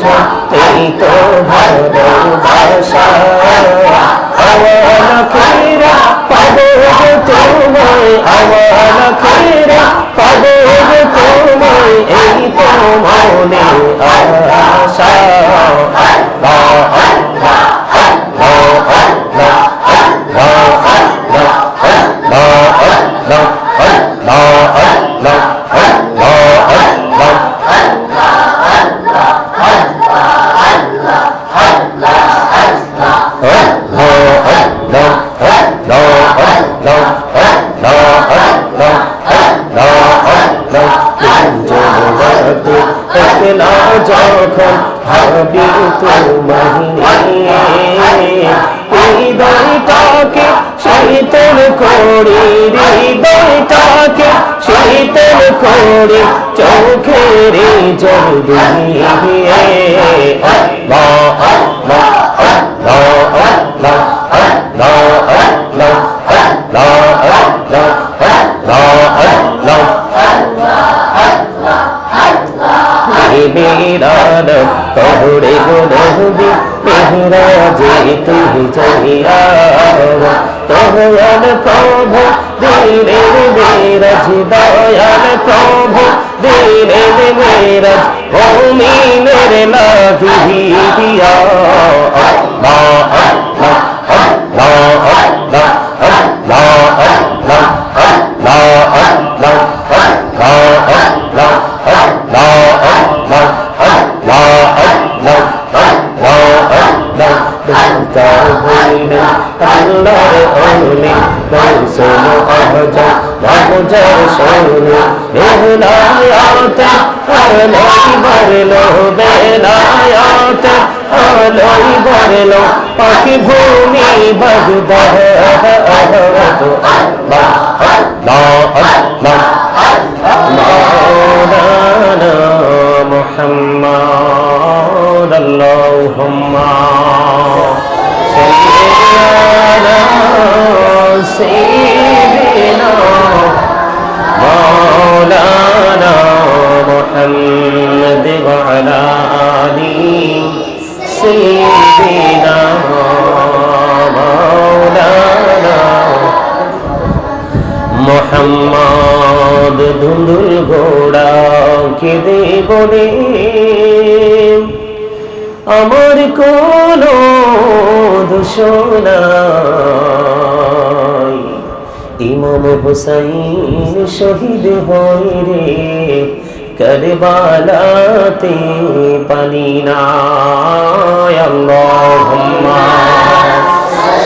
ঠকতেই তো ভালোবাসা খেরা পাবো তোমায় আওয়ালা খেরা পাবো তোমায় এই তো মনে আশা হৃদয়টাকে শীতল করি হৃদয়টাকে শীতল করি চোখের জল দিয়ে আল্লাহ আল্লাহ কবরে গো নবী মেহরাজে তুমি যাইয়া দয়াল প্রভু দিনের মেরাজ, দয়াল প্রভু দিনের মেরাজ, ভূমিনের নাভি দিয়া। আল্লাহ আল্লাহ আল্লাহ আল্লাহ। পানি ভরল পাখি ভূমি বজুদহ محمد اللهم سيدنا سيدنا مولانا محمد وعلى দোষনাই ইমাম হুসাইন শহীদ হয় রে করবালাতে পানি না আল্লাহুম্মা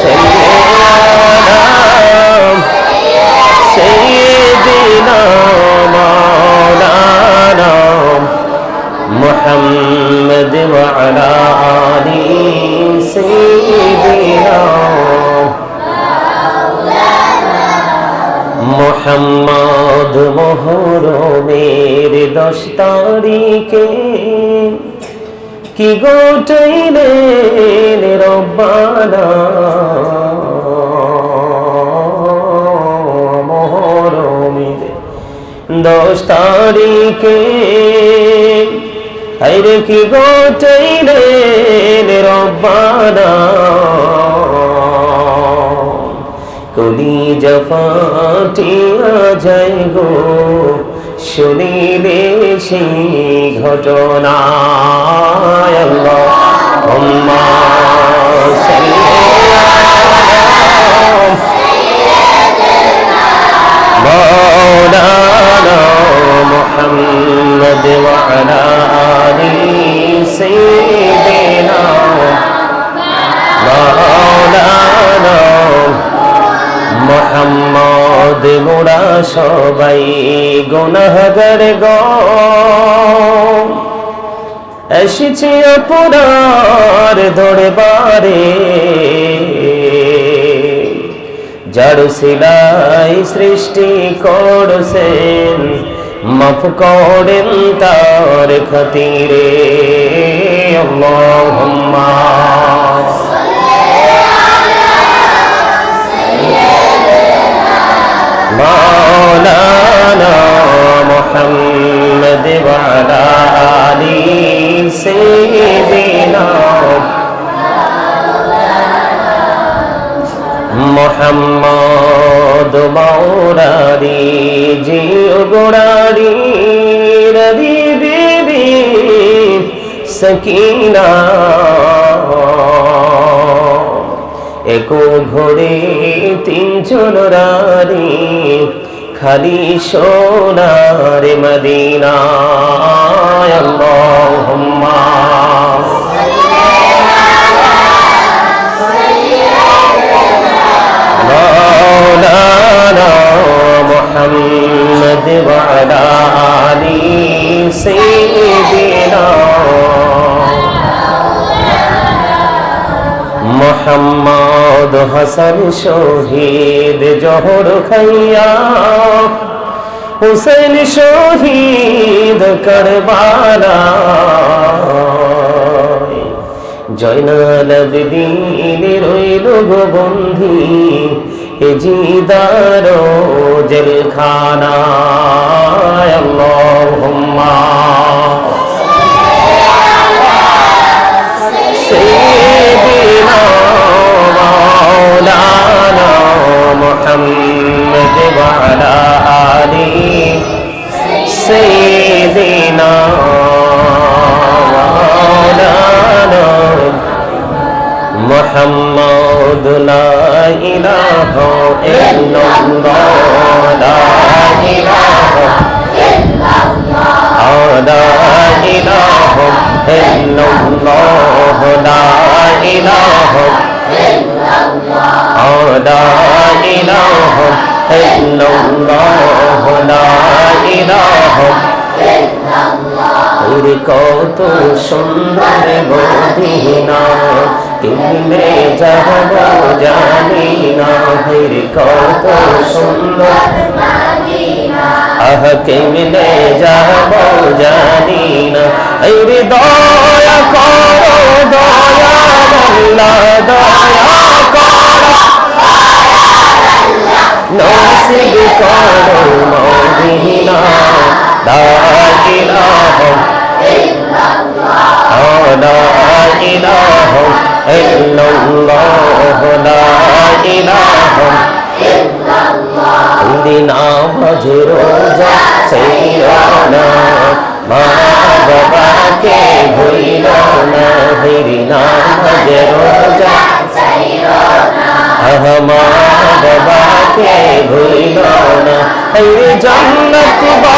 সাল্লি আলা سيدنا مولانا محمد وعلى آل سيدنا মোহাম্মদ মোহরমের দশ তারিখে। কি গোটাইলেন রব্বানা? মোহরমের দশ তারিখে। হাইরে কি গোটাইলেন রব্বানা? কলি জফাটিয়া যাই গো শুনিলে সেই ঘটনা আল্লাহুম্মা সাল্লি مولانا محمد وعلى آل سيدنا মোহাম্মদ মোরা সবাই গুনাহগার গ। এসেছে অপরার ধরবারে যার সিলাই সৃষ্টি করছেন, মাফ করেন তার খাতিরে। আল্লাহুম্মা। مولانا محمد وعلى آل سيدنا محمد موراری جیو گراری ربی بی بی سکینہ একো ঘোড়ে তিনজন রানী খালি সোনার মদিনা আল্লাহুম্মা مولانا محمد وعلى آل سيدنا মোহাম্মদ হাসান শহীদ জহর খাইয়া, হুসেন শহীদ করবালা। জয়নাল আবদিন রইল গো বন্ধি এ জিদার জেলখানা আল্লাহুম্মা কত সুন্দর মদিনা কেমনে যাব জানি না হেরে কত সুন্দর। আহ কেমনে যাব জানি না হেরে দয়া করো, দয়া মল্লা দয়া করো। নসিব করো মদিনা লা ইলাহা لا إله إلا الله لا إله إلا الله دينا مجروزا سيرانا মা বাবাকে ভুলিল না হিরিনা মজরোজা আহ মা বাবাকে ভুলিল না জন্নত বা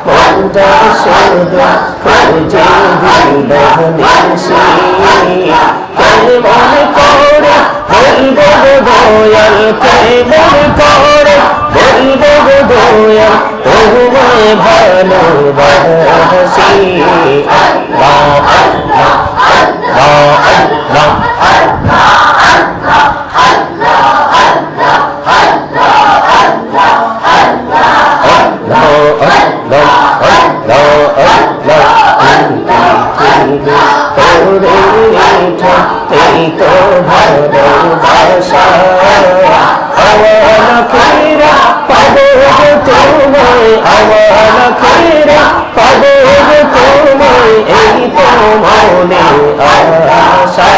در سودا کرجه بهنی سی কে মন করে বলব দয়াল কে মন করে বলব দয়াল তোমায় ভালোবাসি। এই তো মনে আশা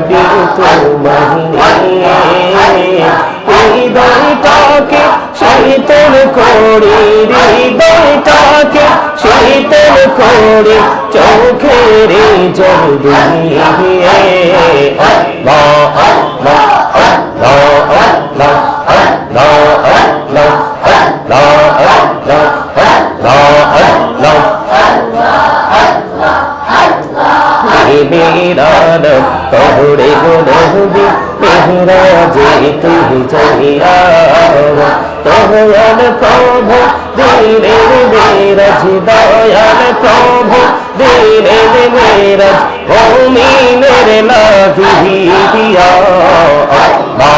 ভাবি তোমায় হৃদয়টাকে শীতল করে হৃদয়টাকে শীতল করি চোখের জল দিয়ে আল্লাহ কবরে গো নবী মেহরাজে তুমি চাইয়া দয়াল প্রভু দিনের মেরাজ, দয়াল প্রভু দিনের মেরাজ, ভূমিনের লাগি দিয়া। মা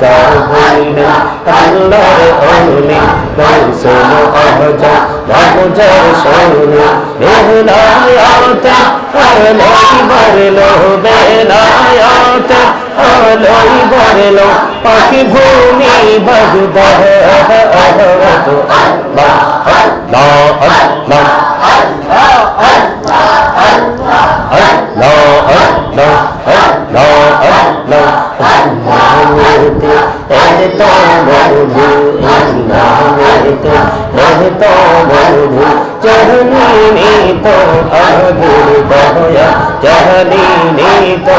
তার হইলেন আল্লাহর অলি রসুল আহজা ভাবজার সৌরে বেলায়াতে আলোই বরলো বেলায়াতে আলোই বরলো পাখি ভূমি বগদাহ আল্লাহ আল্লাহ আল্লাহ আল্লাহ তো আবির দয়া জহনি তো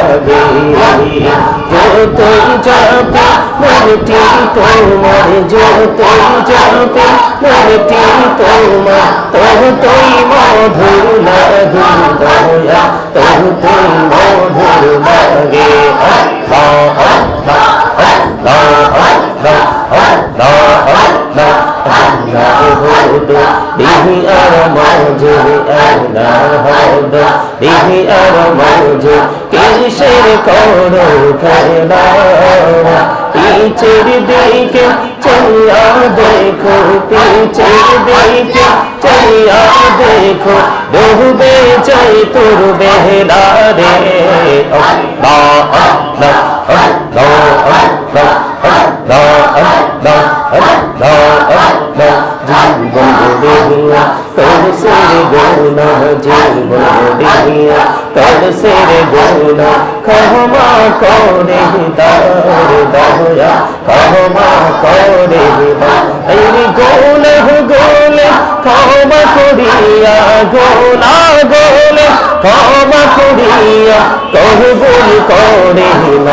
আবির যতই যাবে মনটি তোমার যতই যাবে মনটি তোমার তবু তুই মধুর লাগু দয়া তবু তুই মধুর লাগে আল্লাহ আল্লাহ বিহি আর মজে আল্লাহ হদ বিহি আর মজে কিসের করো খেলা পিছের দিকে চলিয়া দেখো পিছের দিকে চলিয়া দেখো ডুবে চাই তোর বেহরা রে আল্লাহ আল্লাহ আল্লাহ আল্লাহ আল্লাহ আল্লাহ আল্লাহ জীবন দেহিয়া তোর সেরে গোনা জীবন দেহিয়া তোর সেরে গোনা ক্ষমা করে তার দয়া ক্ষমা করে এই গোলে গোলে ক্ষমা করিয়া গোলা গোলে ক্ষমা করিয়া দয়া করে না